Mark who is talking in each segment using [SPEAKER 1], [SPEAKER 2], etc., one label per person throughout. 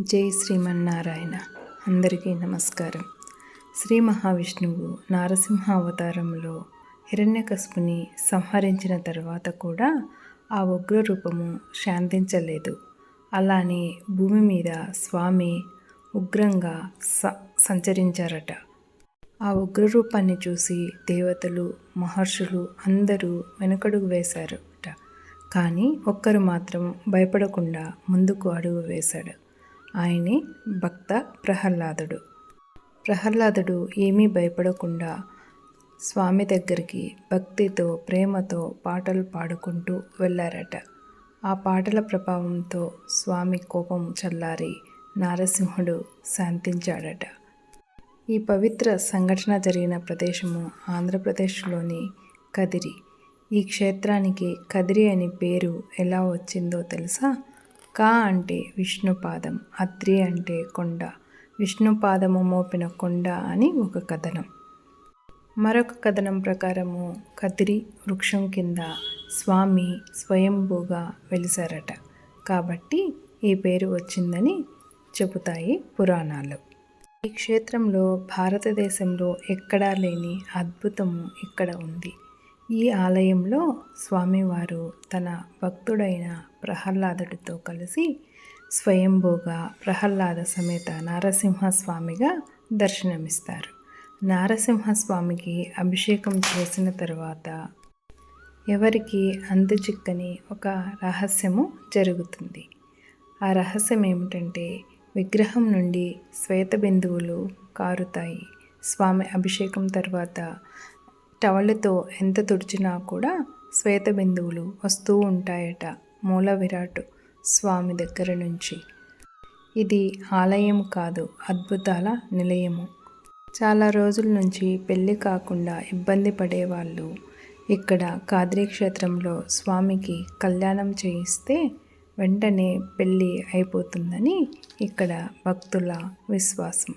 [SPEAKER 1] జై శ్రీమన్నారాయణ. అందరికీ నమస్కారం. శ్రీ మహావిష్ణువు నారసింహ అవతారంలో హిరణ్యకశుని సంహరించిన తర్వాత కూడా ఆ ఉగ్ర రూపము శాంతించలేదు. అలానే భూమి మీద స్వామి ఉగ్రంగా స సంచరించారట. ఆ ఉగ్ర రూపాన్ని చూసి దేవతలు మహర్షులు అందరూ వెనుకడుగు వేశారట. కానీ ఒక్కరు మాత్రం భయపడకుండా ముందుకు అడుగు వేశాడు. ఆయనే భక్త ప్రహ్లాదుడు. ప్రహ్లాదుడు ఏమీ భయపడకుండా స్వామి దగ్గరికి భక్తితో ప్రేమతో పాటలు పాడుకుంటూ వెళ్ళారట. ఆ పాటల ప్రభావంతో స్వామి కోపం చల్లారి నారసింహుడు శాంతించాడట. ఈ పవిత్ర సంఘటన జరిగిన ప్రదేశము ఆంధ్రప్రదేశ్లోని కదిరి. ఈ క్షేత్రానికి కదిరి అని పేరు ఎలా వచ్చిందో తెలుసా? కా అంటే విష్ణుపాదం అత్రి అంటే కొండ విష్ణుపాదము మోపిన కొండ అని ఒక కథనం. మరొక కథనం ప్రకారము కదిరి వృక్షం కింద స్వామి స్వయంభూగా వెలిసారట. కాబట్టి ఈ పేరు వచ్చిందని చెబుతాయి పురాణాలు. ఈ క్షేత్రంలో భారతదేశంలో ఎక్కడా లేని అద్భుతము ఇక్కడ ఉంది. ఈ ఆలయంలో స్వామివారు తన భక్తుడైన ప్రహ్లాదుడితో కలిసి స్వయంభూగా ప్రహ్లాద సమేత నారసింహస్వామిగా దర్శనమిస్తారు. నారసింహస్వామికి అభిషేకం చేసిన తర్వాత ఎవరికి చిక్కని ఒక రహస్యము జరుగుతుంది. ఆ రహస్యం ఏమిటంటే విగ్రహం నుండి శ్వేత బిందువులు కారుతాయి. స్వామి అభిషేకం తర్వాత టవళ్ళతో ఎంత తుడిచినా కూడా శ్వేత బిందువులు వస్తూ ఉంటాయట మూల విరాట్ స్వామి దగ్గర నుంచి. ఇది ఆలయం కాదు అద్భుతాల నిలయము. చాలా రోజుల నుంచి పెళ్ళి కాకుండా ఇబ్బంది పడేవాళ్ళు ఇక్కడ కాద్రీ క్షేత్రంలో స్వామికి కళ్యాణం చేయిస్తే వెంటనే పెళ్ళి అయిపోతుందని ఇక్కడ భక్తుల విశ్వాసం.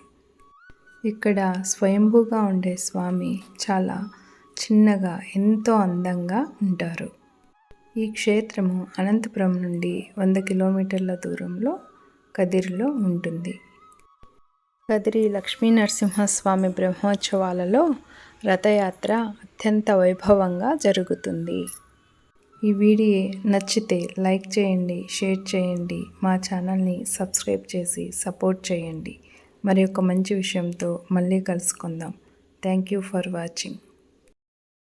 [SPEAKER 1] ఇక్కడ స్వయంభూగా ఉండే స్వామి చాలా చిన్నగా ఎంతో అందంగా ఉంటారు. ఈ క్షేత్రము అనంతపురం నుండి వంద కిలోమీటర్ల దూరంలో కదిరిలో ఉంటుంది. కదిరి లక్ష్మీ నరసింహస్వామి బ్రహ్మోత్సవాలలో రథయాత్ర అత్యంత వైభవంగా జరుగుతుంది. ఈ వీడియో నచ్చితే లైక్ చేయండి షేర్ చేయండి మా ఛానల్ని సబ్స్క్రైబ్ చేసి సపోర్ట్ చేయండి. మరి ఒక మంచి విషయంతో మళ్ళీ కలుసుకుందాం. Thank you for watching.